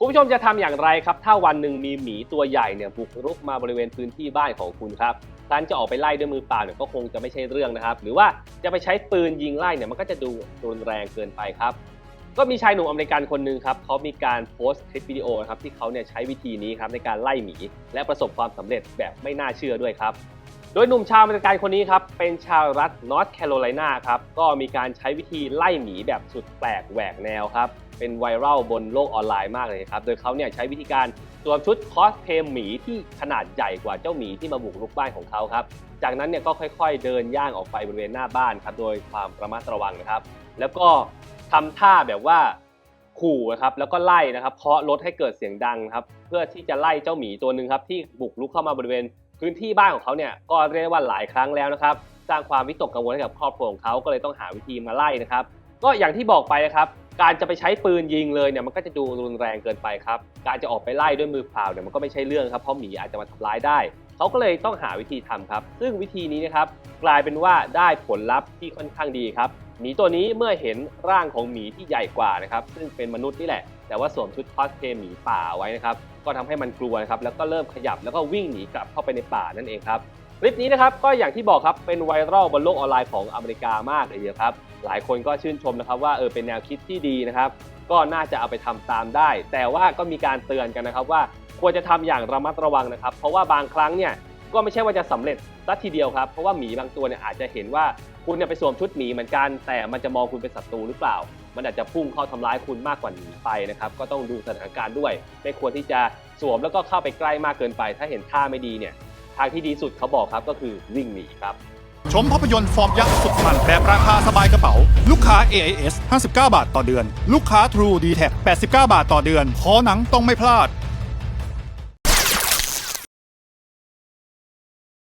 คุณผู้ชมจะทำอย่างไรครับ ถ้าวันหนึ่งมีหมีตัวใหญ่เนี่ยบุกรุกมาบริเวณพื้นที่บ้านของคุณครับการจะออกไปไล่ด้วยมือเปล่าเนี่ยก็คงจะไม่ใช่เรื่องนะครับ หรือว่าจะไปใช้ปืนยิงไล่เนี่ยมันก็จะดูรุนแรงเกินไปครับ ก็มีชายหนุ่มอเมริกันคนหนึ่งครับเขามีการโพสต์คลิปวิดีโอนะครับที่เขาเนี่ยใช้วิธีนี้ครับในการไล่หมี และประสบความสำเร็จแบบไม่น่าเชื่อด้วยครับ โดยหนุ่มชาวอเมริกันคนนี้ครับ เป็นชาวรัฐนอร์ทแคโรไลนาครับ ก็มีการใช้วิธีไล่หมีแบบสุดแปลกแหวกแนวครับ เป็นไวรัลบนโลกออนไลน์มากเลยครับ โดยเขาเนี่ยใช้วิธีการสวมชุดคอสเพลย์หมีที่ขนาดใหญ่กว่าเจ้าหมีที่มาบุกรุกบ้านของเขาครับ จากนั้นเนี่ยก็ค่อยๆ เดินย่างออกไปบริเวณหน้าบ้านครับ โดยความระมัดระวังนะครับ แล้วก็ทำท่าแบบว่าขู่นะครับแล้วก็ไล่นะครับเคาะรถให้เกิดเสียงดังครับเพื่อที่จะไล่เจ้าหมีตัวหนึ่งครับที่บุกรุกเข้ามาบริเวณ พื้นที่บ้านของเขาเนี่ยก็เรียกว่าหลายครั้งแล้วนะครับ สร้างความวิตกกังวลให้กับครอบครัวของเขาก็เลยต้องหาวิธีมาไล่นะครับ ก็อย่างที่บอกไปนะครับ การจะไปใช้ปืนยิงเลยเนี่ยมันก็จะดูรุนแรงเกินไปครับ การจะออกไปไล่ด้วยมือเปล่าเนี่ยมันก็ไม่ใช่เรื่องครับเพราะหมีอาจจะมาทำร้ายได้เขาก็เลยต้องหาวิธีทำครับ ซึ่งวิธีนี้นะครับกลายเป็นว่าได้ผลลัพธ์ที่ค่อนข้างดีครับ หมีตัวนี้เมื่อเห็นร่างของหมีที่ใหญ่กว่านะครับ ซึ่งเป็นมนุษย์นี่แหละ แต่ว่าสวมชุดคอสเพลย์หมีป่าไว้นะครับ ก็ทำให้มันกลัวนะครับ แล้วก็เริ่มขยับแล้วก็วิ่งหนีกลับเข้าไปในป่านั่นเองครับ คลิปนี้นะครับก็อย่างที่บอกครับ เป็นไวรัลบนโลกออนไลน์ของอเมริกามากเลยเดียวครับ หลายคนก็ชื่นชมนะครับว่าเออเป็นแนวคิดที่ดีนะครับ ก็น่าจะเอาไปทำตามได้ แต่ว่าก็มีการเตือนกันนะครับว่าควรจะทำอย่างระมัดระวังนะครับ เพราะว่าบางครั้งเนี่ยก็ไม่ใช่ว่าจะสำเร็จ สัทีเดียวครับ เพราะว่าหมีบางตัวเนี่ยอาจจะเห็นว่าคุณเนี่ยไปสวมชุดหมีเหมือนกัน แต่มันจะมองคุณเป็นศัตรูหรือเปล่า มันอาจจะพุ่งเข้าทำร้ายคุณมากกว่าหนีไปนะครับก็ต้องดูสถานการณ์ด้วย ไม่ควรที่จะสวมแล้วก็เข้าไปใกล้มากเกินไป ถ้าเห็นท่าไม่ดีเนี่ยทางที่ดีสุดเขาบอกครับก็คือวิ่งหนีครับชมภาพยนตร์ฟอร์มยักษ์สุดมันแบบราคาสบายกระเป๋า ลูกค้า AIS 59 บาทต่อเดือน ลูกค้า True d t a c 89 บาทต่อเดือน ขอหนังต้องไม่พลาด